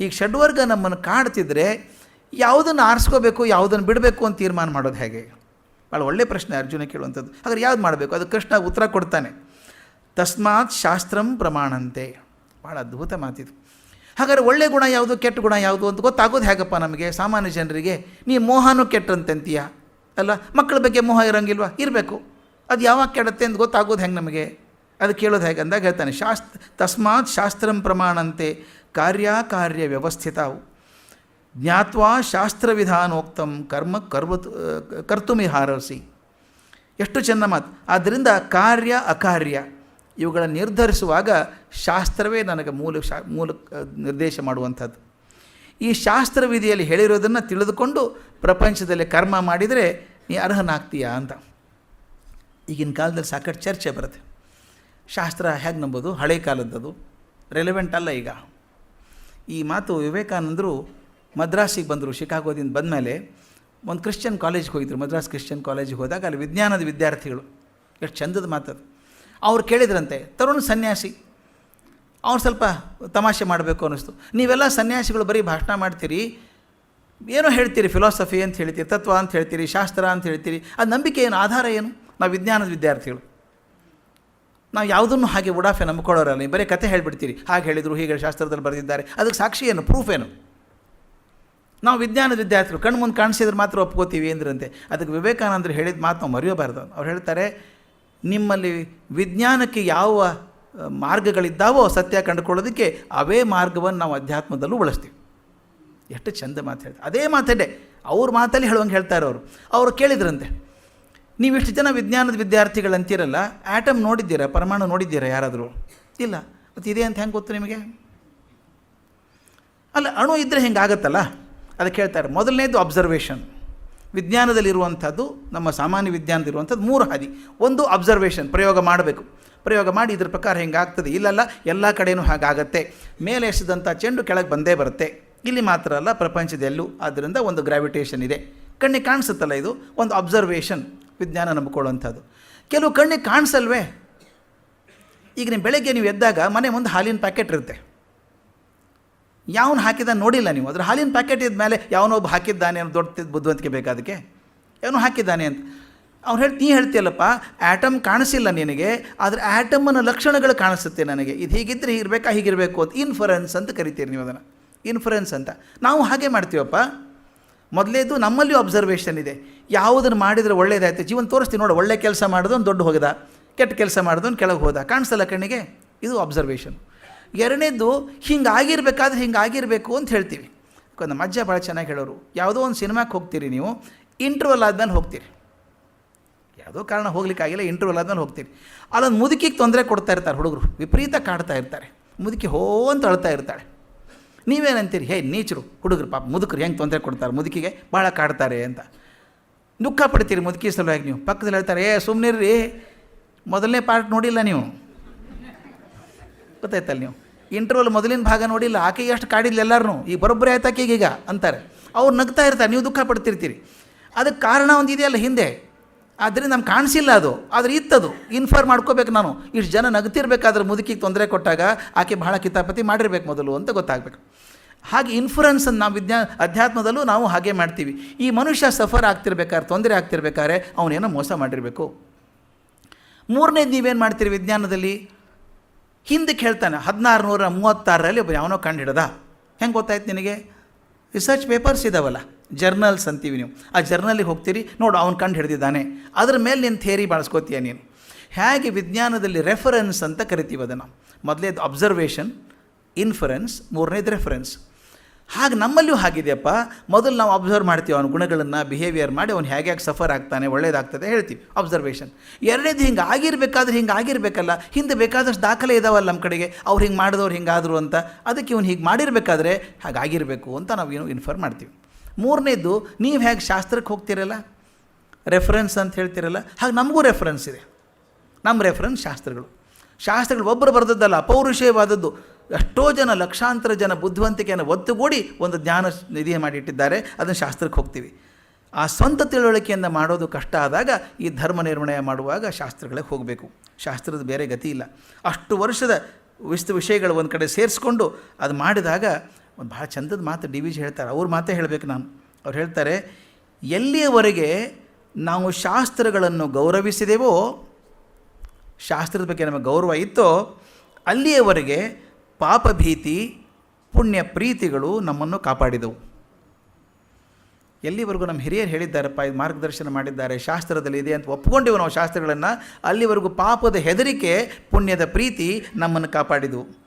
ಹೀಗೆ ಷಡ್ವರ್ಗ ನಮ್ಮನ್ನು ಕಾಡ್ತಿದ್ರೆ ಯಾವುದನ್ನು ಆರಿಸ್ಕೋಬೇಕು, ಯಾವುದನ್ನು ಬಿಡಬೇಕು ಅಂತ ತೀರ್ಮಾನ ಮಾಡೋದು ಹೇಗೆ? ಭಾಳ ಒಳ್ಳೆಯ ಪ್ರಶ್ನೆ ಅರ್ಜುನ ಕೇಳುವಂಥದ್ದು. ಹಾಗಾದ್ರೆ ಯಾವ್ದು ಮಾಡಬೇಕು? ಅದು ಕೃಷ್ಣ ಉತ್ತರ ಕೊಡ್ತಾನೆ. ತಸ್ಮಾತ್ ಶಾಸ್ತ್ರಂ ಪ್ರಮಾಣಂತೆ. ಭಾಳ ಅದ್ಭುತ ಮಾತಿದು. ಹಾಗಾದ್ರೆ ಒಳ್ಳೆ ಗುಣ ಯಾವುದು, ಕೆಟ್ಟ ಗುಣ ಯಾವುದು ಅಂತ ಗೊತ್ತಾಗೋದು ಹೇಗಪ್ಪ ನಮಗೆ? ಸಾಮಾನ್ಯ ಜನರಿಗೆ, ನೀ ಮೋಹನೂ ಕೆಟ್ಟಂತೆಂತೀಯ? ಅಲ್ಲ, ಮಕ್ಕಳ ಬಗ್ಗೆ ಮೋಹ ಇರೋಂಗಿಲ್ವಾ? ಇರಬೇಕು. ಅದು ಯಾವಾಗ ಕೆಡತ್ತೆ ಅಂತ ಗೊತ್ತಾಗೋದು ಹೆಂಗೆ ನಮಗೆ? ಅದು ಕೇಳೋದು ಹೇಗೆ ಅಂದಾಗ ಹೇಳ್ತಾನೆ, ಶಾಸ್ತ್ರ, ತಸ್ಮಾತ್ ಶಾಸ್ತ್ರಂ ಪ್ರಮಾಣಂತೆ. ಕಾರ್ಯಕಾರ್ಯ ವ್ಯವಸ್ಥಿತವು ಜ್ಞಾತ್ವಾ ಶಾಸ್ತ್ರವಿಧಾನೋಕ್ತಂ ಕರ್ಮ ಕರ್ವ, ಕರ್ತುಮಿಹಾರಸಿ. ಎಷ್ಟು ಚೆನ್ನ ಮಾತು. ಆದ್ದರಿಂದ ಕಾರ್ಯ ಅಕಾರ್ಯ ಇವುಗಳ ನಿರ್ಧರಿಸುವಾಗ ಶಾಸ್ತ್ರವೇ ನನಗೆ ಮೂಲ ಶಾ, ಮೂಲ ನಿರ್ದೇಶ ಮಾಡುವಂಥದ್ದು. ಈ ಶಾಸ್ತ್ರ ವಿಧಿಯಲ್ಲಿ ಹೇಳಿರೋದನ್ನು ತಿಳಿದುಕೊಂಡು ಪ್ರಪಂಚದಲ್ಲಿ ಕರ್ಮ ಮಾಡಿದರೆ ನೀ ಅರ್ಹನಾಗ್ತೀಯಾ ಅಂತ. ಈಗಿನ ಕಾಲದಲ್ಲಿ ಸಾಕಷ್ಟು ಚರ್ಚೆ ಬರುತ್ತೆ. ಶಾಸ್ತ್ರ ಹೇಗೆ ನಂಬೋದು? ಹಳೆ ಕಾಲದ್ದದು. ರೆಲೆವೆಂಟ್ ಅಲ್ಲ ಈಗ. ಈ ಮಾತು ವಿವೇಕಾನಂದರು ಮದ್ರಾಸಿಗೆ ಬಂದರು, ಶಿಕಾಗೋದಿಂದ ಬಂದಮೇಲೆ ಒಂದು ಕ್ರಿಶ್ಚಿಯನ್ ಕಾಲೇಜ್ಗೆ ಹೋಗಿದ್ರು. ಮದ್ರಾಸ್ ಕ್ರಿಶ್ಚಿಯನ್ ಕಾಲೇಜಿಗೆ ಹೋದಾಗ ಅಲ್ಲಿ ವಿಜ್ಞಾನದ ವಿದ್ಯಾರ್ಥಿಗಳು. ಎಷ್ಟು ಚಂದದ ಮಾತದು ಅವ್ರು ಕೇಳಿದ್ರಂತೆ, ತರುಣ್ ಸನ್ಯಾಸಿ, ಅವ್ರು ಸ್ವಲ್ಪ ತಮಾಷೆ ಮಾಡಬೇಕು ಅನ್ನಿಸ್ತು. ನೀವೆಲ್ಲ ಸನ್ಯಾಸಿಗಳು ಬರೀ ಭಾಷಣ ಮಾಡ್ತೀರಿ, ಏನೋ ಹೇಳ್ತೀರಿ, ಫಿಲಾಸಫಿ ಅಂತ ಹೇಳ್ತೀರಿ, ತತ್ವ ಅಂತ ಹೇಳ್ತೀರಿ, ಶಾಸ್ತ್ರ ಅಂತ ಹೇಳ್ತೀರಿ, ಅದು ನಂಬಿಕೆ ಏನು, ಆಧಾರ ಏನು? ನಾವು ವಿಜ್ಞಾನದ ವಿದ್ಯಾರ್ಥಿಗಳು. ನಾವು ಯಾವುದನ್ನು ಹಾಗೆ ಉಡಾಫೆ ನಂಬ್ಕೊಳ್ಳೋರಲ್ಲ ಬರೀ ಕತೆ ಹೇಳಿಬಿಡ್ತೀರಿ. ಹಾಗೆ ಹೇಳಿದರು, ಹೀಗೆ ಶಾಸ್ತ್ರದಲ್ಲಿ ಬರೆದಿದ್ದಾರೆ. ಅದಕ್ಕೆ ಸಾಕ್ಷಿ ಏನು? ಪ್ರೂಫ್ ಏನು? ನಾವು ವಿಜ್ಞಾನದ ವಿದ್ಯಾರ್ಥಿಗಳು, ಕಣ್ಣು ಮುಂದೆ ಕಾಣಿಸಿದ್ರೆ ಮಾತ್ರ ಒಪ್ಕೋತೀವಿ ಅಂದ್ರಂತೆ ಅದಕ್ಕೆ ವಿವೇಕಾನಂದರು ಹೇಳಿದ ಮಾತು ನಾವು ಮರೆಯಬಾರ್ದು. ಅವ್ರು ಹೇಳ್ತಾರೆ, ನಿಮ್ಮಲ್ಲಿ ವಿಜ್ಞಾನಕ್ಕೆ ಯಾವ ಮಾರ್ಗಗಳಿದ್ದಾವೋ ಸತ್ಯ ಕಂಡುಕೊಳ್ಳೋದಕ್ಕೆ ಅವೇ ಮಾರ್ಗವನ್ನು ನಾವು ಅಧ್ಯಾತ್ಮದಲ್ಲೂ ಬಳಸ್ತೀವಿ. ಎಷ್ಟು ಚಂದ ಮಾತು ಹೇಳ್ತಾರೆ. ಅದೇ ಮಾತಡ್ಡೆ ಅವ್ರ ಮಾತಲ್ಲಿ ಹೇಳುವಂಗೆ ಹೇಳ್ತಾರೆ ಅವರು. ಅವರು ಕೇಳಿದ್ರಂತೆ ನೀವು ಇಷ್ಟು ಜನ ವಿಜ್ಞಾನದ ವಿದ್ಯಾರ್ಥಿಗಳು ಅಂತೀರಲ್ಲ ಆ್ಯಟಮ್ ನೋಡಿದ್ದೀರಾ, ಪರಮಾಣು ನೋಡಿದ್ದೀರಾ ಯಾರಾದರೂ? ಇಲ್ಲ. ಮತ್ತು ಇದೆ ಅಂತ ಹೆಂಗೆ ಗೊತ್ತು ನಿಮಗೆ? ಅಲ್ಲ, ಅಣು ಇದ್ದರೆ ಹೆಂಗಾಗತ್ತಲ್ಲ ಅದಕ್ಕೆ ಹೇಳ್ತಾರೆ, ಮೊದಲನೇದು ಅಬ್ಸರ್ವೇಷನ್ ವಿಜ್ಞಾನದಲ್ಲಿರುವಂಥದ್ದು, ನಮ್ಮ ಸಾಮಾನ್ಯ ವಿಜ್ಞಾನದಲ್ಲಿರುವಂಥದ್ದು ಮೂರು ಹಾದಿ. ಒಂದು ಅಬ್ಸರ್ವೇಷನ್ ಪ್ರಯೋಗ ಮಾಡಬೇಕು. ಪ್ರಯೋಗ ಮಾಡಿ ಇದ್ರ ಪ್ರಕಾರ ಹೆಂಗಾಗ್ತದೆ ಇಲ್ಲಲ್ಲ, ಎಲ್ಲ ಕಡೆಯೂ ಹಾಗಾಗತ್ತೆ ಮೇಲೆ ಎಸೆದಂಥ ಚೆಂಡು ಕೆಳಗೆ ಬಂದೇ ಬರುತ್ತೆ. ಇಲ್ಲಿ ಮಾತ್ರ ಅಲ್ಲ, ಪ್ರಪಂಚದೆಲ್ಲೂ. ಆದ್ದರಿಂದ ಒಂದು ಗ್ರಾವಿಟೇಷನ್ ಇದೆ. ಕಣ್ಣಿಗೆ ಕಾಣಿಸುತ್ತಲ್ಲ ಇದು? ಒಂದು ಅಬ್ಸರ್ವೇಷನ್ ವಿಜ್ಞಾನ ನಂಬಿಕೊಳ್ಳುವಂಥದ್ದು. ಕೆಲವು ಕಣ್ಣಿಗೆ ಕಾಣಿಸಲ್ವೇ? ಈಗ ನೀವು ಬೆಳಗ್ಗೆ ನೀವು ಎದ್ದಾಗ ಮನೆ ಮುಂದೆ ಹಾಲಿನ ಪ್ಯಾಕೆಟ್ ಇರುತ್ತೆ. ಯಾವನು ಹಾಕಿದ ನೋಡಿಲ್ಲ ನೀವು. ಅದ್ರ ಹಾಲಿನ ಪ್ಯಾಕೆಟ್ ಇದ್ದ ಮೇಲೆ ಯಾವನೊಬ್ಬ ಹಾಕಿದ್ದಾನೆ ಅನ್ನೋ ದೊಡ್ಡ ಬುದ್ಧಿವಂತಿಕೆ ಬೇಕಾದಕ್ಕೆ? ಯಾವನು ಹಾಕಿದ್ದಾನೆ ಅಂತ. ಅವ್ನು ಹೇಳಿ ನೀ ಹೇಳ್ತೀಯಲ್ಲಪ್ಪ ಆ್ಯಟಮ್ ಕಾಣಿಸಿಲ್ಲ ನಿನಗೆ, ಆದರೆ ಆ್ಯಟಮ್ನ ಲಕ್ಷಣಗಳು ಕಾಣಿಸುತ್ತೆ ನನಗೆ. ಇದು ಹೀಗಿದ್ರೆ ಇರಬೇಕಾ ಹೀಗಿರಬೇಕು ಅಂತ. ಇನ್ಫರೆನ್ಸ್ ಅಂತ ಕರಿತೀರಿ ನೀವು ಅದನ್ನು. ಇನ್ಫರೆನ್ಸ್ ಅಂತ. ನಾವು ಹಾಗೆ ಮಾಡ್ತೀವಪ್ಪ. ಮೊದಲೇದು ನಮ್ಮಲ್ಲಿ ಅಬ್ಸರ್ವೇಷನ್ ಇದೆ. ಯಾವುದನ್ನು ಮಾಡಿದರೆ ಒಳ್ಳೇದಾಯ್ತು? ಜೀವನ ತೋರಿಸ್ತೀವಿ ನೋಡಿ, ಒಳ್ಳೆ ಕೆಲಸ ಮಾಡಿದವನು ದೊಡ್ಡ ಹೋಗದ, ಕೆಟ್ಟ ಕೆಲಸ ಮಾಡಿದವನು ಕೆಳಗೆ ಹೋದ. ಕಾಣಿಸಲ್ಲ ಕಣ್ಣಿಗೆ? ಇದು ಅಬ್ಸರ್ವೇಷನ್ ಎರಡನೇದು ಹಿಂಗಾಗಿರ್ಬೇಕಾದ್ರೆ ಆಗಿರಬೇಕಾದ್ರೆ ಹಿಂಗೆ ಆಗಿರಬೇಕು ಅಂತ ಹೇಳ್ತೀವಿ. ಒಂದು ಅಜ್ಜ ಭಾಳ ಚೆನ್ನಾಗಿ ಹೇಳೋರು, ಯಾವುದೋ ಒಂದು ಸಿನಿಮಾಕ್ಕೆ ಹೋಗ್ತೀರಿ ನೀವು ಇಂಟ್ರ್ವಲ್ ಆದ್ಮೇಲೆ ಹೋಗ್ತೀರಿ. ಯಾವುದೋ ಕಾರಣ ಹೋಗ್ಲಿಕ್ಕಾಗಿಲ್ಲ ಇಂಟರ್ವಲ್ ಆದ್ಮೇಲೆ ಹೋಗ್ತೀರಿ. ಅಲ್ಲೊಂದು ಮುದುಕಿಗೆ ತೊಂದರೆ ಕೊಡ್ತಾ ಇರ್ತಾರೆ ಹುಡುಗರು, ವಿಪರೀತ ಕಾಡ್ತಾ ಇರ್ತಾರೆ. ಮುದುಕಿ ಹೋ ಅಂತ ಅಳ್ತಾ ಇರ್ತಾಳೆ. ನೀವೇನಂತೀರಿ? ಹೇ, ನೀಚರು, ಹುಡುಗರು ಪಾಪ, ಮುದುಕರು ಹೆಂಗೆ ತೊಂದರೆ ಕೊಡ್ತಾರೆ? ಮುದುಕಿಗೆ ಭಾಳ ಕಾಡ್ತಾರೆ ಅಂತ. ದುಃಖ ಪಡ್ತೀರಿ ಮುದುಕಿ ಸಲುವಾಗಿ ನೀವು. ಪಕ್ಕದಲ್ಲಿ ಹೇಳ್ತಾರೆ, ಏ ಸುಮ್ಮನಿರ್ರಿ ಮೊದಲನೇ ಪಾರ್ಟ್ ನೋಡಿಲ್ಲ ನೀವು. ಗೊತ್ತಾಯ್ತಲ್ಲ ನೀವು. ಇಂಟರ್ವಲ್ ಮೊದಲಿನ ಭಾಗ ನೋಡಿಲ್ಲ. ಆಕೆಗೆ ಎಷ್ಟು ಕಾಡಿಲ್ಲ ಎಲ್ಲರೂ ಈಗ ಬರೋಬ್ಬರಿ ಆಯ್ತಾಕೆ ಈಗ ಅಂತಾರೆ. ಅವ್ರು ನಗ್ತಾ ಇರ್ತಾರೆ. ನೀವು ದುಃಖ ಪಡ್ತಿರ್ತೀರಿ. ಅದಕ್ಕೆ ಕಾರಣ ಒಂದು ಇದೆಯಲ್ಲ ಹಿಂದೆ. ಆದ್ದರಿಂದ ನಮ್ಗೆ ಕಾಣಿಸಿಲ್ಲ ಅದು. ಆದರೆ ಇತ್ತದು. ಇನ್ಫಾರ್ಮ್ ಮಾಡ್ಕೋಬೇಕು ನಾನು. ಇಷ್ಟು ಜನ ನಗ್ತಿರ್ಬೇಕಾದ್ರೆ ಮುದುಕಿಗೆ ತೊಂದರೆ ಕೊಟ್ಟಾಗ ಆಕೆ ಬಹಳ ಕಿತಾಪತಿ ಮಾಡಿರ್ಬೇಕು ಮೊದಲು ಅಂತ ಗೊತ್ತಾಗಬೇಕು. ಹಾಗೆ ಇನ್ಫ್ಲುಯೆನ್ಸನ್ನು ನಾವು ವಿಜ್ಞಾನ ಅಧ್ಯಾತ್ಮದಲ್ಲೂ ನಾವು ಹಾಗೆ ಮಾಡ್ತೀವಿ. ಈ ಮನುಷ್ಯ ಸಫರ್ ಆಗ್ತಿರ್ಬೇಕಾದ್ರೆ ತೊಂದರೆ ಆಗ್ತಿರ್ಬೇಕಾದ್ರೆ ಅವನೇನೋ ಮೋಸ ಮಾಡಿರಬೇಕು. ಮೂರನೇದು ನೀವೇನು ಮಾಡ್ತೀರಿ ವಿಜ್ಞಾನದಲ್ಲಿ? ಹಿಂದಕ್ಕೆ ಹೇಳ್ತಾನೆ ಹದಿನಾರು ನೂರ ಮೂವತ್ತಾರರಲ್ಲಿ ಒಬ್ಬ ಯಾವನೋ ಕಂಡು ಹಿಡ್ದ ಹೆಂಗೆ ಗೊತ್ತಾಯ್ತು ನಿನಗೆ? ರಿಸರ್ಚ್ ಪೇಪರ್ಸ್ ಇದಾವಲ್ಲ. ಜರ್ನಲ್ಸ್ ಅಂತೀವಿ ನೀವು. ಆ ಜರ್ನಲಿಗೆ ಹೋಗ್ತೀರಿ, ನೋಡು ಅವ್ನು ಕಂಡು ಹಿಡಿದಿದ್ದಾನೆ. ಅದ್ರ ಮೇಲೆ ನೀನು ಥೇರಿ ಬಳಸ್ಕೋತೀಯ ನೀನು. ಹೇಗೆ ವಿಜ್ಞಾನದಲ್ಲಿ ರೆಫರೆನ್ಸ್ ಅಂತ ಕರಿತೀವಿ ಅದನ್ನು. ಮೊದಲೇದು ಅಬ್ಸರ್ವೇಷನ್, ಇನ್ಫರೆನ್ಸ್, ಮೂರನೇದು ರೆಫರೆನ್ಸ್. ಹಾಗೆ ನಮ್ಮಲ್ಲಿಯೂ ಹಾಗಿದೆಯಪ್ಪ. ಮೊದಲು ನಾವು ಅಬ್ಸರ್ವ್ ಮಾಡ್ತೀವಿ ಅವನ ಗುಣಗಳನ್ನು, ಬಿಹೇವಿಯರ್ ಮಾಡಿ ಅವ್ನು ಹೇಗೆ ಹೇಗೆ ಸಫರ್ ಆಗ್ತಾನೆ, ಒಳ್ಳೇದಾಗ್ತದೆ ಹೇಳ್ತೀವಿ, ಅಬ್ಸರ್ವೇಷನ್. ಎರಡನೇದು ಹಿಂಗೆ ಆಗಿರಬೇಕಾದ್ರೆ ಹಿಂಗೆ ಆಗಿರಬೇಕಲ್ಲ. ಹಿಂದೆ ಬೇಕಾದಷ್ಟು ದಾಖಲೆ ಇದಾವಲ್ಲ ನಮ್ಮ ಕಡೆಗೆ. ಅವ್ರು ಹಿಂಗೆ ಮಾಡಿದವ್ರು ಹಿಂಗಾದರು ಅಂತ. ಅದಕ್ಕೆ ಇವ್ನು ಹೀಗೆ ಮಾಡಿರಬೇಕಾದ್ರೆ ಹಾಗಾಗಿರಬೇಕು ಅಂತ ನಾವು ಏನು ಇನ್ಫರ್ ಮಾಡ್ತೀವಿ. ಮೂರನೇದು, ನೀವು ಹೇಗೆ ಶಾಸ್ತ್ರಕ್ಕೆ ಹೋಗ್ತಿರಲ್ಲ? ರೆಫರೆನ್ಸ್ ಅಂತ ಹೇಳ್ತಿರಲ್ಲ? ಹಾಗೆ ನಮಗೂ ರೆಫರೆನ್ಸ್ ಇದೆ. ನಮ್ಮ ರೆಫರೆನ್ಸ್ ಶಾಸ್ತ್ರಗಳು. ಶಾಸ್ತ್ರಗಳು ಒಬ್ಬರು ಬರೆದದ್ದಲ್ಲ, ಅಪೌರುಷೇಯವಾದದ್ದು. ಎಷ್ಟೋ ಜನ ಲಕ್ಷಾಂತರ ಜನ ಬುದ್ಧಿವಂತಿಕೆಯನ್ನು ಒತ್ತುಗೂಡಿ ಒಂದು ಜ್ಞಾನ ನಿಧಿ ಮಾಡಿಟ್ಟಿದ್ದಾರೆ, ಅದನ್ನು ಶಾಸ್ತ್ರಕ್ಕೆ ಹೋಗ್ತೀವಿ. ಆ ಸ್ವಂತ ತಿಳುವಳಿಕೆಯಿಂದ ಮಾಡೋದು ಕಷ್ಟ ಆದಾಗ ಈ ಧರ್ಮ ನಿರ್ಣಯ ಮಾಡುವಾಗ ಶಾಸ್ತ್ರಗಳಿಗೆ ಹೋಗಬೇಕು. ಶಾಸ್ತ್ರದ ಬೇರೆ ಗತಿ ಇಲ್ಲ. ಅಷ್ಟು ವರ್ಷದ ವಿಸ್ತು ವಿಷಯಗಳು ಒಂದು ಕಡೆ ಸೇರಿಸ್ಕೊಂಡು ಅದು ಮಾಡಿದಾಗ ಒಂದು ಭಾಳ ಚಂದದ ಮಾತು ಡಿ ವಿ ಜಿ ಹೇಳ್ತಾರೆ. ಅವ್ರ ಮಾತೇ ಹೇಳಬೇಕು ನಾನು. ಅವ್ರು ಹೇಳ್ತಾರೆ, ಎಲ್ಲಿಯವರೆಗೆ ನಾವು ಶಾಸ್ತ್ರಗಳನ್ನು ಗೌರವಿಸಿದೆವೋ, ಶಾಸ್ತ್ರದ ಬಗ್ಗೆ ನಮಗೆ ಗೌರವ ಇತ್ತೋ, ಅಲ್ಲಿಯವರೆಗೆ ಪಾಪಭೀತಿ ಪುಣ್ಯ ಪ್ರೀತಿಗಳು ನಮ್ಮನ್ನು ಕಾಪಾಡಿದವು. ಎಲ್ಲಿವರೆಗೂ ನಮ್ಮ ಹಿರಿಯರು ಹೇಳಿದ್ದಾರಪ್ಪ, ಇದು ಮಾರ್ಗದರ್ಶನ ಮಾಡಿದ್ದಾರೆ, ಶಾಸ್ತ್ರದಲ್ಲಿ ಇದೆ ಅಂತ ಒಪ್ಕೊಂಡಿವು ನಾವು ಶಾಸ್ತ್ರಗಳನ್ನು, ಅಲ್ಲಿವರೆಗೂ ಪಾಪದ ಹೆದರಿಕೆ, ಪುಣ್ಯದ ಪ್ರೀತಿ ನಮ್ಮನ್ನು ಕಾಪಾಡಿದವು.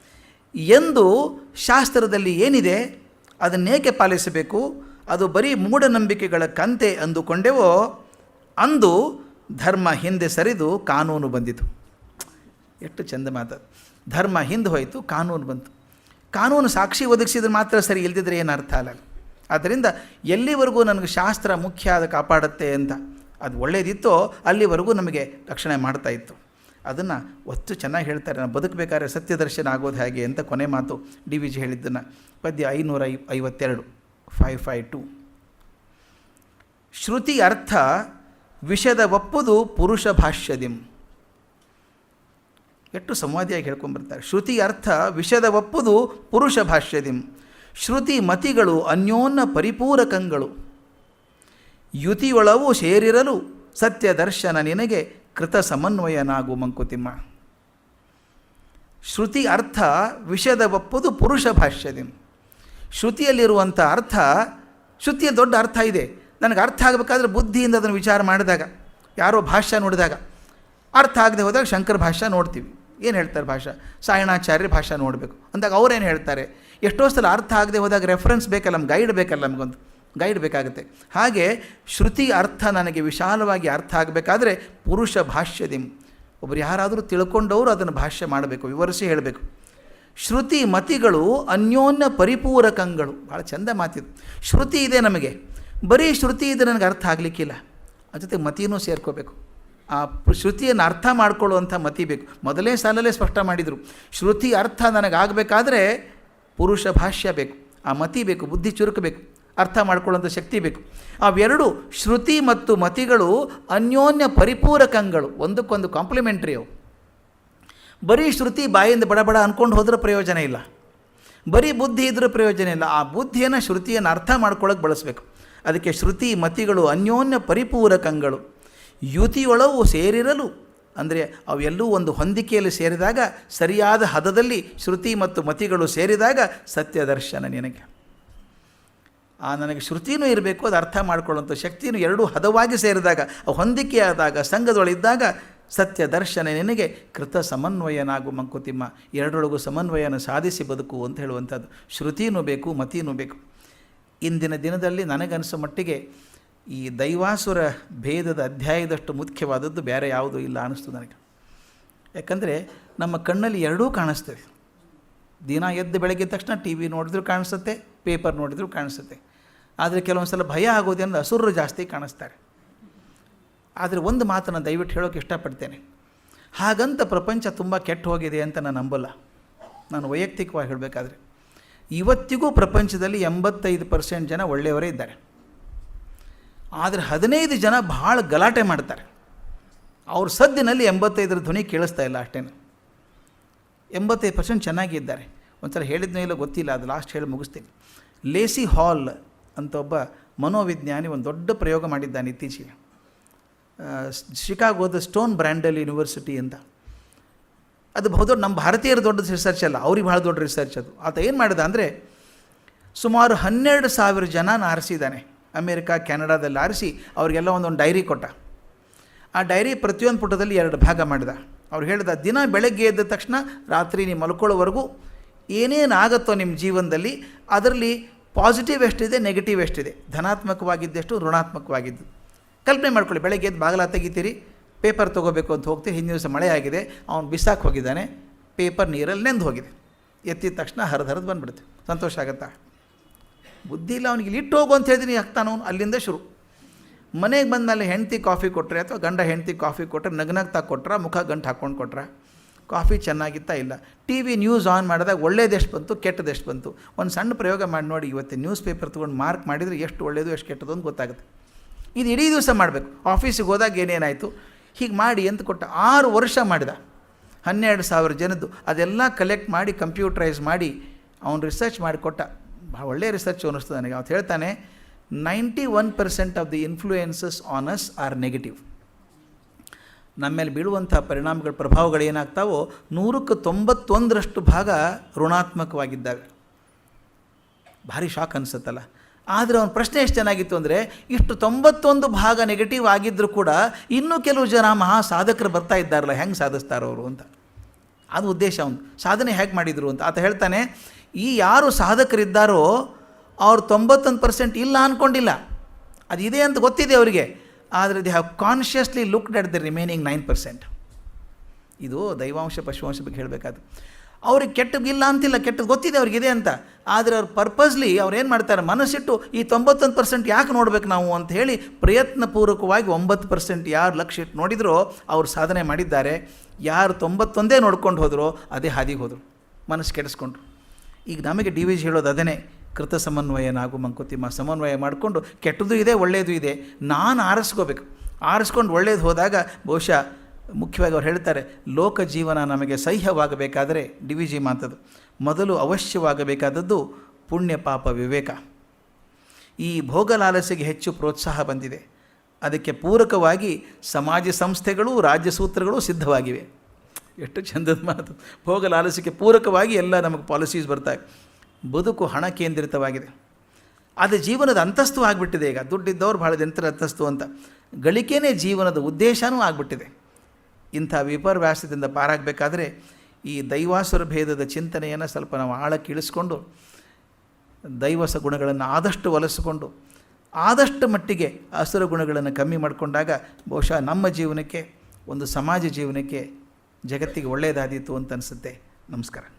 ಎಂದು ಶಾಸ್ತ್ರದಲ್ಲಿ ಏನಿದೆ? ಅದನ್ನೇಕೆ ಪಾಲಿಸಬೇಕು? ಅದು ಬರೀ ಮೂಢನಂಬಿಕೆಗಳ ಕಂತೆ ಅಂದುಕೊಂಡೆವೋ, ಅಂದು ಧರ್ಮ ಹಿಂದೆ ಸರಿದು ಕಾನೂನು ಬಂದಿತು. ಎಷ್ಟು ಚಂದ ಮಾತು. ಧರ್ಮ ಹಿಂದೆ ಹೋಯಿತು, ಕಾನೂನು ಬಂತು. ಕಾನೂನು ಸಾಕ್ಷಿ ಒದಗಿಸಿದ್ರೆ ಮಾತ್ರ ಸರಿ, ಇಲ್ದಿದ್ರೆ ಏನು ಅರ್ಥ ಅಲ್ಲ. ಆದ್ದರಿಂದ ಎಲ್ಲಿವರೆಗೂ ನನಗೆ ಶಾಸ್ತ್ರ ಮುಖ್ಯ, ಅದು ಕಾಪಾಡುತ್ತೆ ಅಂತ, ಅದು ಒಳ್ಳೆಯದಿತ್ತೋ ಅಲ್ಲಿವರೆಗೂ ನಮಗೆ ರಕ್ಷಣೆ ಮಾಡ್ತಾ ಇತ್ತು. ಅದನ್ನು ಒತ್ತು ಚೆನ್ನಾಗಿ ಹೇಳ್ತಾರೆ ನಾನು ಬದುಕಬೇಕಾದ್ರೆ ಸತ್ಯದರ್ಶನ ಆಗೋದು ಹೇಗೆ ಅಂತ ಕೊನೆ ಮಾತು ಡಿ ವಿ ಜಿ ಹೇಳಿದ್ದನ್ನು. ಪದ್ಯ ಐನೂರ ಐ, ಐವತ್ತೆರಡು, ಫೈವ್ ಫೈವ್, ಟು. ಶ್ರುತಿ ಅರ್ಥ, ವಿಷದ ಒಪ್ಪುದು ಪುರುಷ ಭಾಷ್ಯದಿಂ. ಎಷ್ಟು ಸಂವಾದಿಯಾಗಿ ಹೇಳ್ಕೊಂಡ್ಬರ್ತಾರೆ ಶ್ರುತಿ ಅರ್ಥ, ವಿಷದ ಒಪ್ಪುದು ಪುರುಷ ಭಾಷ್ಯದಿಂ. ಶ್ರುತಿ ಮತಿಗಳು ಅನ್ಯೋನ್ನ ಪರಿಪೂರಕಂಗಳು. ಯುತಿಯೊಳವು ಸೇರಿರಲು ಸತ್ಯ ದರ್ಶನ ನಿನಗೆ ಕೃತ ಸಮನ್ವಯನಾಗು ಮಂಕುತಿಮ್ಮ. ಶ್ರುತಿ ಅರ್ಥ ವಿಷಯದ ಒಪ್ಪುದು ಪುರುಷ ಭಾಷ್ಯದಿ ಶ್ರುತಿಯಲ್ಲಿರುವಂಥ ಅರ್ಥ, ಶ್ರುತಿಯ ದೊಡ್ಡ ಅರ್ಥ ಇದೆ. ನನಗೆ ಅರ್ಥ ಆಗಬೇಕಾದ್ರೆ ಬುದ್ಧಿಯಿಂದ ಅದನ್ನು ವಿಚಾರ ಮಾಡಿದಾಗ, ಯಾರೋ ಭಾಷ್ಯ ನೋಡಿದಾಗ. ಅರ್ಥ ಆಗದೆ ಹೋದಾಗ ಶಂಕರ ಭಾಷ್ಯ ನೋಡ್ತೀವಿ. ಏನು ಹೇಳ್ತಾರೆ ಭಾಷಾ ಸಾಯಣಾಚಾರ್ಯ ಭಾಷೆ ನೋಡಬೇಕು. ಅಂದಾಗ ಅವ್ರೇನು ಹೇಳ್ತಾರೆ? ಎಷ್ಟೋ ಸಲ ಅರ್ಥ ಆಗದೆ ಹೋದಾಗ ರೆಫರೆನ್ಸ್ ಬೇಕಲ್ಲ, ನಮ್ಗೆ ಗೈಡ್ ಬೇಕಲ್ಲ ನಮಗೊಂದು. ಗೈಡ್ ಬೇಕಾಗುತ್ತೆ. ಹಾಗೆ ಶ್ರುತಿ ಅರ್ಥ ನನಗೆ ವಿಶಾಲವಾಗಿ ಅರ್ಥ ಆಗಬೇಕಾದ್ರೆ ಪುರುಷ ಭಾಷ್ಯದಿಂ ಒಬ್ಬರು ಯಾರಾದರೂ ತಿಳ್ಕೊಂಡವರು ಅದನ್ನು ಭಾಷ್ಯ ಮಾಡಬೇಕು, ವಿವರಿಸಿ ಹೇಳಬೇಕು. ಶ್ರುತಿ ಮತಿಗಳು ಅನ್ಯೋನ್ಯ ಪರಿಪೂರಕಂಗಳು. ಭಾಳ ಚಂದ ಮಾತಿದು. ಶ್ರುತಿ ಇದೆ ನಮಗೆ. ಬರೀ ಶ್ರುತಿ ಇದೆ ನನಗೆ ಅರ್ಥ ಆಗಲಿಕ್ಕಿಲ್ಲ. ಅದ ಜೊತೆ ಮತಿನೂ ಸೇರ್ಕೋಬೇಕು. ಆ ಶ್ರುತಿಯನ್ನು ಅರ್ಥ ಮಾಡ್ಕೊಳ್ಳುವಂಥ ಮತಿ ಬೇಕು. ಮೊದಲೇ ಸಾಲಲ್ಲೇ ಸ್ಪಷ್ಟ ಮಾಡಿದರು. ಶ್ರುತಿ ಅರ್ಥ ನನಗಾಗಬೇಕಾದ್ರೆ ಪುರುಷ ಭಾಷ್ಯ ಬೇಕು. ಆ ಮತಿ ಬೇಕು, ಬುದ್ಧಿ ಚುರುಕಬೇಕು. ಅರ್ಥ ಮಾಡ್ಕೊಳ್ಳೋಂಥ ಶಕ್ತಿ ಬೇಕು. ಅವೆರಡು ಶ್ರುತಿ ಮತ್ತು ಮತಿಗಳು ಅನ್ಯೋನ್ಯ ಪರಿಪೂರಕಂಗಳು. ಒಂದಕ್ಕೊಂದು ಕಾಂಪ್ಲಿಮೆಂಟ್ರಿ ಅವು. ಬರೀ ಶ್ರುತಿ ಬಾಯಿಂದ ಬಡ ಬಡ ಅಂದ್ಕೊಂಡು ಹೋದ್ರೆ ಪ್ರಯೋಜನ ಇಲ್ಲ. ಬರೀ ಬುದ್ಧಿ ಇದ್ರೂ ಪ್ರಯೋಜನ ಇಲ್ಲ. ಆ ಬುದ್ಧಿಯನ್ನು ಶ್ರುತಿಯನ್ನು ಅರ್ಥ ಮಾಡ್ಕೊಳ್ಳೋಕೆ ಬಳಸಬೇಕು. ಅದಕ್ಕೆ ಶ್ರುತಿ ಮತಿಗಳು ಅನ್ಯೋನ್ಯ ಪರಿಪೂರಕಂಗಳು. ಯುತಿಯೊಳವು ಸೇರಿರಲು. ಅಂದರೆ ಅವೆಲ್ಲೂ ಒಂದು ಹೊಂದಿಕೆಯಲ್ಲಿ ಸೇರಿದಾಗ, ಸರಿಯಾದ ಹದದಲ್ಲಿ ಶ್ರುತಿ ಮತ್ತು ಮತಿಗಳು ಸೇರಿದಾಗ ಸತ್ಯ ದರ್ಶನ ನಿನಗೆ. ಆ, ನನಗೆ ಶ್ರುತಿನೂ ಇರಬೇಕು, ಅದು ಅರ್ಥ ಮಾಡ್ಕೊಳ್ಳುವಂಥ ಶಕ್ತಿನೂ ಎರಡೂ ಹದವಾಗಿ ಸೇರಿದಾಗ ಹೊಂದಿಕೆಯಾದಾಗ ಸಂಘದೊಳಿದ್ದಾಗ ಸತ್ಯ ದರ್ಶನ ನಿನಗೆ, ಕೃತ ಸಮನ್ವಯನಾಗು ಮಂಕುತಿಮ್ಮ. ಎರಡರೊಳಗೂ ಸಮನ್ವಯನ ಸಾಧಿಸಿ ಬದುಕು ಅಂತ ಹೇಳುವಂಥದ್ದು. ಶ್ರುತಿನೂ ಬೇಕು, ಮತೀನೂ ಬೇಕು. ಇಂದಿನ ದಿನದಲ್ಲಿ ನನಗನ್ಸೋ ಮಟ್ಟಿಗೆ ಈ ದೈವಾಸುರ ಭೇದದ ಅಧ್ಯಾಯದಷ್ಟು ಮುಖ್ಯವಾದದ್ದು ಬೇರೆ ಯಾವುದೂ ಇಲ್ಲ ಅನ್ನಿಸ್ತು ನನಗೆ. ಯಾಕಂದರೆ ನಮ್ಮ ಕಣ್ಣಲ್ಲಿ ಎರಡೂ ಕಾಣಿಸ್ತವೆ. ದಿನ ಎದ್ದು ಬೆಳಗ್ಗೆ ತಕ್ಷಣ ಟಿ ವಿ ನೋಡಿದ್ರೂ ಕಾಣಿಸುತ್ತೆ, ಪೇಪರ್ ನೋಡಿದ್ರೂ ಕಾಣಿಸುತ್ತೆ. ಆದರೆ ಕೆಲವೊಂದು ಸಲ ಭಯ ಆಗೋದೇನು ಅಸುರರು ಜಾಸ್ತಿ ಕಾಣಿಸ್ತಾರೆ. ಆದರೆ ಒಂದು ಮಾತನ್ನು ದಯವಿಟ್ಟು ಹೇಳೋಕೆ ಇಷ್ಟಪಡ್ತೇನೆ. ಹಾಗಂತ ಪ್ರಪಂಚ ತುಂಬ ಕೆಟ್ಟು ಹೋಗಿದೆ ಅಂತ ನಾನು ನಂಬಲ್ಲ. ನಾನು ವೈಯಕ್ತಿಕವಾಗಿ ಹೇಳಬೇಕಾದ್ರೆ, ಇವತ್ತಿಗೂ ಪ್ರಪಂಚದಲ್ಲಿ ಎಂಬತ್ತೈದು ಪರ್ಸೆಂಟ್ ಜನ ಒಳ್ಳೆಯವರೇ ಇದ್ದಾರೆ. ಆದರೆ ಹದಿನೈದು ಜನ ಭಾಳ ಗಲಾಟೆ ಮಾಡ್ತಾರೆ. ಅವ್ರ ಸದ್ದಿನಲ್ಲಿ ಎಂಬತ್ತೈದರ ಧ್ವನಿ ಕೇಳಿಸ್ತಾ ಇಲ್ಲ ಅಷ್ಟೇನು ಎಂಬತ್ತೈದು ಪರ್ಸೆಂಟ್ ಚೆನ್ನಾಗಿದ್ದಾರೆ. ಒಂಥರ ಹೇಳಿದ್ನೋ ಇಲ್ಲ ಗೊತ್ತಿಲ್ಲ, ಅದು ಲಾಸ್ಟ್ ಹೇಳಿ ಮುಗಿಸ್ತೀನಿ. ಲೇಸಿ ಹಾಲ್ ಅಂತ ಒಬ್ಬ ಮನೋವಿಜ್ಞಾನಿ ಒಂದು ದೊಡ್ಡ ಪ್ರಯೋಗ ಮಾಡಿದ್ದಾನೆ ಇತ್ತೀಚೆಗೆ. ಶಿಕಾಗೋದ ಸ್ಟೋನ್ ಬ್ರ್ಯಾಂಡಲ್ ಯೂನಿವರ್ಸಿಟಿ ಅಂತ. ಅದು ಬಹುದೊಡ್ಡ ನಮ್ಮ ಭಾರತೀಯರ ದೊಡ್ಡ ರಿಸರ್ಚ್ ಅಲ್ಲ, ಅವ್ರಿಗೆ ಭಾಳ ದೊಡ್ಡ ರಿಸರ್ಚ್ ಅದು. ಆತ ಏನು ಮಾಡಿದ ಅಂದರೆ ಸುಮಾರು ಹನ್ನೆರಡು ಸಾವಿರ ಜನನ ಆರಿಸಿದ್ದಾನೆ. ಅಮೇರಿಕಾ, ಕೆನಡಾದಲ್ಲಿ ಆರಿಸಿ ಅವರಿಗೆಲ್ಲ ಒಂದೊಂದು ಡೈರಿ ಕೊಟ್ಟ. ಆ ಡೈರಿ ಪ್ರತಿಯೊಂದು ಪುಟದಲ್ಲಿ ಎರಡು ಭಾಗ ಮಾಡಿದ. ಅವ್ರು ಹೇಳಿದ, ದಿನ ಬೆಳಗ್ಗೆ ಎದ್ದ ತಕ್ಷಣ ರಾತ್ರಿ ನೀವು ಮಲ್ಕೊಳ್ಳೋವರೆಗೂ ಏನೇನು ಆಗುತ್ತೋ ನಿಮ್ಮ ಜೀವನದಲ್ಲಿ, ಅದರಲ್ಲಿ ಪಾಸಿಟಿವ್ ಎಷ್ಟಿದೆ ನೆಗೆಟಿವ್ ಎಷ್ಟಿದೆ? ಧನಾತ್ಮಕವಾಗಿದ್ದಷ್ಟು, ಋಣಾತ್ಮಕವಾಗಿದ್ದು. ಕಲ್ಪನೆ ಮಾಡ್ಕೊಳ್ಳಿ, ಬೆಳಗ್ಗೆ ಎದ್ದು ಬಾಗಿಲ ತೆಗಿತೀರಿ ಪೇಪರ್ ತೊಗೋಬೇಕು ಅಂತ ಹೋಗ್ತೀರಿ, ಹಿಂದಿನ ದಿವಸ ಮಳೆ ಆಗಿದೆ, ಅವ್ನು ಬಿಸಾಕಿ ಹೋಗಿದ್ದಾನೆ ಪೇಪರ್ ನೀರಲ್ಲಿ ನೆಂದು ಹೋಗಿದೆ. ಎತ್ತಿದ ತಕ್ಷಣ ಹರಿದು ಹರಿದು ಬಂದ್ಬಿಡ್ತು ಸಂತೋಷ ಆಗುತ್ತಾ? ಬುದ್ಧಿ ಇಲ್ಲ ಅವನಿಗೆ ಇಟ್ಟು ಹೋಗು ಅಂತ ಹೇಳಿದ್ದೀನಿ ಅವನು, ಅಲ್ಲಿಂದ ಶುರು. ಮನೆಗೆ ಬಂದಮೇಲೆ ಹೆಂಡ್ತಿ ಕಾಫಿ ಕೊಟ್ಟರೆ ಅಥವಾ ಗಂಡ ಹೆಂಡ್ತಿ ಕಾಫಿ ಕೊಟ್ಟರೆ ನಗ್ನಗ್ತಾ ಕೊಟ್ರ, ಮುಖ ಗಂಟು ಹಾಕ್ಕೊಂಡು ಕೊಟ್ರ? ಕಾಫಿ ಚೆನ್ನಾಗಿತ್ತಾ ಇಲ್ಲ. ಟಿ ವಿ ನ್ಯೂಸ್ ಆನ್ ಮಾಡಿದಾಗ ಒಳ್ಳೇದೆಷ್ಟು ಬಂತು ಕೆಟ್ಟದೆಷ್ಟು ಬಂತು? ಒಂದು ಸಣ್ಣ ಪ್ರಯೋಗ ಮಾಡಿ ನೋಡಿ, ಇವತ್ತು ನ್ಯೂಸ್ ಪೇಪರ್ ತೊಗೊಂಡು ಮಾರ್ಕ್ ಮಾಡಿದರೆ ಎಷ್ಟು ಒಳ್ಳೆಯದು ಎಷ್ಟು ಕೆಟ್ಟದು ಅಂತ ಗೊತ್ತಾಗುತ್ತೆ. ಇದು ಇಡೀ ದಿವಸ ಮಾಡಬೇಕು. ಆಫೀಸಿಗೆ ಹೋದಾಗ ಏನೇನಾಯಿತು? ಹೀಗೆ ಮಾಡಿ ಅಂತ ಕೊಟ್ಟ? ಆರು ವರ್ಷ ಮಾಡಿದ. ಹನ್ನೆರಡು ಸಾವಿರ ಜನದ್ದು. ಅದೆಲ್ಲ ಕಲೆಕ್ಟ್ ಮಾಡಿ ಕಂಪ್ಯೂಟ್ರೈಸ್ ಮಾಡಿ, ಅವನು ರಿಸರ್ಚ್ ಮಾಡಿ ಕೊಟ್ಟ. ಭಾಳ ಒಳ್ಳೆಯ ರಿಸರ್ಚ್ ಅನ್ನಿಸ್ತದೆ ನನಗೆ. ಅವತ್ತು ಹೇಳ್ತಾನೆ ninety one percent of the influences on us are negative ನಮ್ಮ ಮೇಲೆ ಬೀಳುವಂಥ ಪರಿಣಾಮಗಳ ಪ್ರಭಾವಗಳು ಏನಾಗ್ತಾವೋ ನೂರಕ್ಕೆ ತೊಂಬತ್ತೊಂದರಷ್ಟು ಭಾಗ ಋಣಾತ್ಮಕವಾಗಿದ್ದಾವೆ. ಭಾರಿ ಶಾಕ್ ಅನಿಸುತ್ತಲ್ಲ. ಆದರೆ ಅವನ ಪ್ರಶ್ನೆ ಎಷ್ಟು ಚೆನ್ನಾಗಿತ್ತು ಅಂದರೆ, ಇಷ್ಟು ತೊಂಬತ್ತೊಂದು ಭಾಗ ನೆಗೆಟಿವ್ ಆಗಿದ್ದರೂ ಕೂಡ ಇನ್ನೂ ಕೆಲವು ಜನ ಮಹಾ ಸಾಧಕರು ಬರ್ತಾ ಇದ್ದಾರಲ್ಲ, ಹೆಂಗೆ ಸಾಧಿಸ್ತಾರೋ ಅವರು ಅಂತ. ಅದು ಉದ್ದೇಶ ಅವನು. ಸಾಧನೆ ಹೇಗೆ ಮಾಡಿದರು ಅಂತ. ಆತ ಹೇಳ್ತಾನೆ, ಈ ಯಾರು ಸಾಧಕರಿದ್ದಾರೋ, ಅವ್ರು ತೊಂಬತ್ತೊಂದು ಪರ್ಸೆಂಟ್ ಇಲ್ಲ ಅಂದ್ಕೊಂಡಿಲ್ಲ ಅದು ಇದೆ ಅಂತ ಗೊತ್ತಿದೆ ಅವರಿಗೆ. ಆದರೆ they have consciously looked at the remaining nine percent ಇದು ದೈವಾಂಶ ಪಶುವಂಶ ಬಗ್ಗೆ ಹೇಳಬೇಕಾದ್ರೆ ಅವ್ರಿಗೆ ಕೆಟ್ಟದಿಲ್ಲ ಅಂತಿಲ್ಲ, ಕೆಟ್ಟದ್ದು ಗೊತ್ತಿದೆ ಅವ್ರಿಗಿದೆ ಅಂತ. ಆದರೆ ಅವ್ರು ಪರ್ಪಸ್ಲಿ ಅವ್ರು ಏನು ಮಾಡ್ತಾರೆ? ಮನಸ್ಸಿಟ್ಟು ಈ ತೊಂಬತ್ತೊಂದು ಪರ್ಸೆಂಟ್ ಯಾಕೆ ನೋಡ್ಬೇಕು ನಾವು ಅಂತ ಹೇಳಿ ಪ್ರಯತ್ನಪೂರ್ವಕವಾಗಿ ಒಂಬತ್ತು ಪರ್ಸೆಂಟ್ ಯಾರು ಲಕ್ಷ ಇಟ್ಟು ನೋಡಿದ್ರೋ ಅವ್ರು ಸಾಧನೆ ಮಾಡಿದ್ದಾರೆ. ಯಾರು ತೊಂಬತ್ತೊಂದೇ ನೋಡ್ಕೊಂಡು ಹೋದರೋ ಅದೇ ಹಾದಿಗೆ ಹೋದರು. ಮನಸ್ಸು ಕೆಡಿಸ್ಕೊಂಡ್ರು. ಈಗ ನಮಗೆ ಡಿ ವಿ ಜಿ ಹೇಳೋದು ಅದನ್ನೇ. ಕೃತ ಸಮನ್ವಯ ನಾಗು ಮಂಕುತಿಮ್ಮ ಸಮನ್ವಯ ಮಾಡಿಕೊಂಡು ಕೆಟ್ಟದ್ದು ಇದೆ ಒಳ್ಳೆಯದು ಇದೆ. ನಾನು ಆರಿಸ್ಕೋಬೇಕು. ಆರಿಸ್ಕೊಂಡು ಒಳ್ಳೇದು ಹೋದಾಗ ಬಹುಶಃ ಮುಖ್ಯವಾಗಿ ಅವ್ರು ಹೇಳ್ತಾರೆ, ಲೋಕ ಜೀವನ ನಮಗೆ ಸಹ್ಯವಾಗಬೇಕಾದರೆ ಡಿ ವಿ ಜಿ ಮಾತದು. ಮೊದಲು ಅವಶ್ಯವಾಗಬೇಕಾದದ್ದು ಪುಣ್ಯ ಪಾಪ ವಿವೇಕ. ಈ ಭೋಗಲಾಲಸೆಗೆ ಹೆಚ್ಚು ಪ್ರೋತ್ಸಾಹ ಬಂದಿದೆ. ಅದಕ್ಕೆ ಪೂರಕವಾಗಿ ಸಮಾಜ ಸಂಸ್ಥೆಗಳು, ರಾಜ್ಯ ಸೂತ್ರಗಳು ಸಿದ್ಧವಾಗಿವೆ. ಎಷ್ಟು ಚಂದದ ಮಾತು. ಭೋಗಲಾಲಸೆಗೆ ಪೂರಕವಾಗಿ ಎಲ್ಲ ನಮಗೆ ಪಾಲಿಸೀಸ್ ಬರ್ತಾವೆ ಬದುಕು ಹಣ ಕೇಂದ್ರಿತವಾಗಿದೆ. ಅದು ಜೀವನದ ಅಂತಸ್ತು ಆಗಿಬಿಟ್ಟಿದೆ ಈಗ. ದುಡ್ಡಿದ್ದವ್ರು ಭಾಳ ಜನತರ ಅಂತಸ್ತು ಅಂತ. ಗಳಿಕೆನೇ ಜೀವನದ ಉದ್ದೇಶನೂ ಆಗಿಬಿಟ್ಟಿದೆ. ಇಂಥ ವಿಪರ್ವ್ಯಾಸದಿಂದ ಪಾರಾಗಬೇಕಾದ್ರೆ ಈ ದೈವಾಸುರ ಭೇದದ ಚಿಂತನೆಯನ್ನು ಸ್ವಲ್ಪ ನಾವು ಆಳಕ್ಕೆ ಇಳಿಸ್ಕೊಂಡು ದೈವಸ ಗುಣಗಳನ್ನು ಆದಷ್ಟು ಒಲಿಸಿಕೊಂಡು ಆದಷ್ಟು ಮಟ್ಟಿಗೆ ಅಸುರ ಗುಣಗಳನ್ನು ಕಮ್ಮಿ ಮಾಡಿಕೊಂಡಾಗ ಬಹುಶಃ ನಮ್ಮ ಜೀವನಕ್ಕೆ, ಒಂದು ಸಮಾಜ ಜೀವನಕ್ಕೆ ಜಗತ್ತಿಗೆ ಒಳ್ಳೆಯದಾದೀತು ಅಂತ ಅನಿಸುತ್ತೆ. ನಮಸ್ಕಾರ.